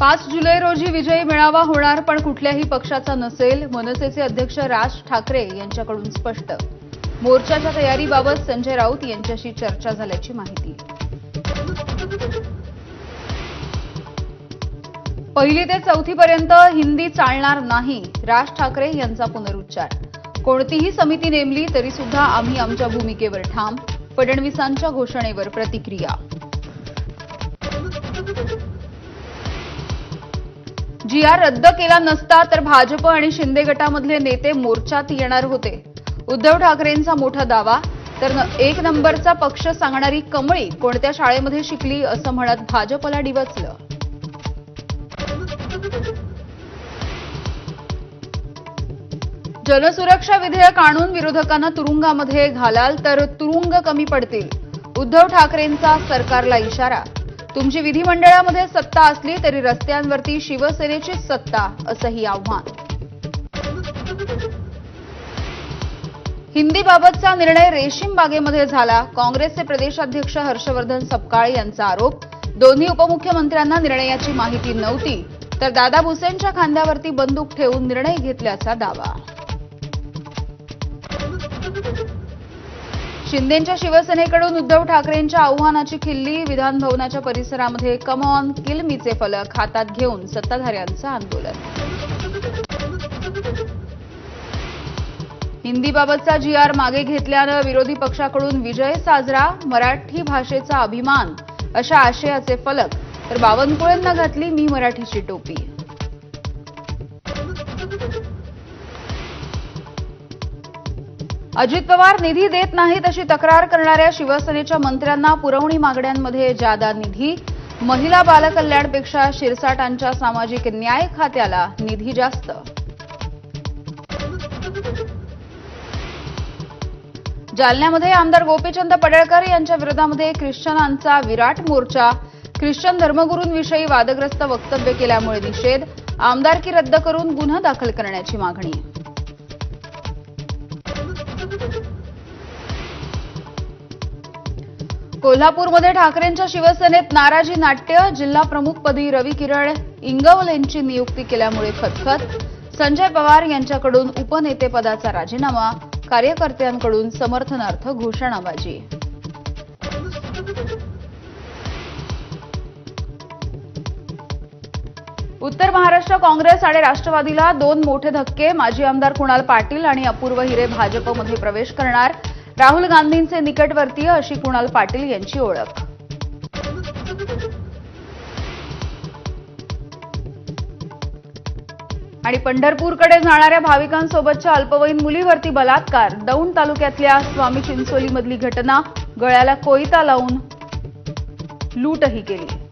पाच जुलै रोजी विजयी मेळावा होणार पण कुठल्याही पक्षाचा नसेल मनसेचे अध्यक्ष राज ठाकरे यांच्याकडून स्पष्ट. मोर्चाच्या तयारीबाबत संजय राऊत यांच्याशी चर्चा झाल्याची माहिती. पहिली ते चौथीपर्यंत हिंदी चालणार नाही राज ठाकरे यांचा पुनरुच्चार. कोणतीही समिती नेमली तरी सुद्धा आम्ही आमच्या भूमिकेवर ठाम फडणवीसांच्या घोषणेवर प्रतिक्रिया. जी आर रद्द केला नसता तर भाजप आणि शिंदे गटामधले नेते मोर्चात येणार होते. उद्धव ठाकरेंचा मोठा दावा तर एक नंबरचा पक्ष सांगणारी कमळी कोणत्या शाळेमध्ये शिकली असं म्हणत भाजपला डिवचलं. जनसुरक्षा विधेयक आणून विरोधकांना तुरुंगामध्ये घालाल तर तुरुंग कमी पडतील. उद्धव ठाकरेंचा सरकारला इशारा. तुमची विधिमंडळामध्ये सत्ता असली तरी रस्त्यांवरती शिवसेनेचीच सत्ता असंही आव्हान. हिंदीबाबतचा निर्णय रेशीम बागेमध्ये झाला. काँग्रेसचे प्रदेशाध्यक्ष हर्षवर्धन सपकाळ यांचा आरोप. दोन्ही उपमुख्यमंत्र्यांना निर्णयाची माहिती नव्हती. तर दादा भुसेंच्या खांद्यावरती बंदूक ठेवून निर्णय घेतल्याचा दावा. शिंदेच्या शिवसेनेकडून उद्धव ठाकरेंच्या आव्हानाची खिल्ली विधानभवनाच्या परिसरामध्ये कम ऑन किल मीचे फलक हातात घेऊन सत्ताधाऱ्यांचं आंदोलन. हिंदीबाबतचा जी आर मागे घेतल्यानं विरोधी पक्षाकडून विजय साजरा मराठी भाषेचा अभिमान अशा आशयाचे फलक. तर बावनकुळेंना घातली मी मराठीची टोपी. अजित पवार निधी देत नाहीत अशी तक्रार करणाऱ्या शिवसेनेच्या मंत्र्यांना पुरवणी मागण्यांमध्ये जादा निधी. महिला बालकल्याणपेक्षा शिरसाटांच्या सामाजिक न्याय खात्याला निधी जास्त. जालन्यामध्ये आमदार गोपीचंद पडळकर यांच्या विरोधामध्ये ख्रिश्चनांचा विराट मोर्चा. ख्रिश्चन धर्मगुरूंविषयी वादग्रस्त वक्तव्य केल्यामुळे निषेध. आमदारकी रद्द करून गुन्हा दाखल करण्याची मागणी. कोल्हापूरमध्ये ठाकरेंच्या शिवसेनेत नाराजी नाट्य जिल्हा प्रमुखपदी रवी किरण इंगवलेंची नियुक्ती केल्यामुळे खतखत संजय पवार यांच्याकडून उपनेतेपदाचा राजीनामा कार्यकर्त्यांकडून समर्थनार्थ घोषणाबाजी. उत्तर महाराष्ट्र काँग्रेस आणि राष्ट्रवादीला दोन मोठे धक्के माजी आमदार कुणाल पाटील आणि अपूर्व हिरे भाजपमध्ये प्रवेश करणार. राहुल गांधींचे निकटवर्तीय अशी कुणाल पाटील यांची ओळख. आणि पंढरपूरकडे जाणाऱ्या भाविकांसोबतच्या अल्पवयीन मुलीवरती बलात्कार. दौंड तालुक्यातल्या स्वामी चिंचोलीमधली घटना गळ्याला कोयता लावून लूटही केली.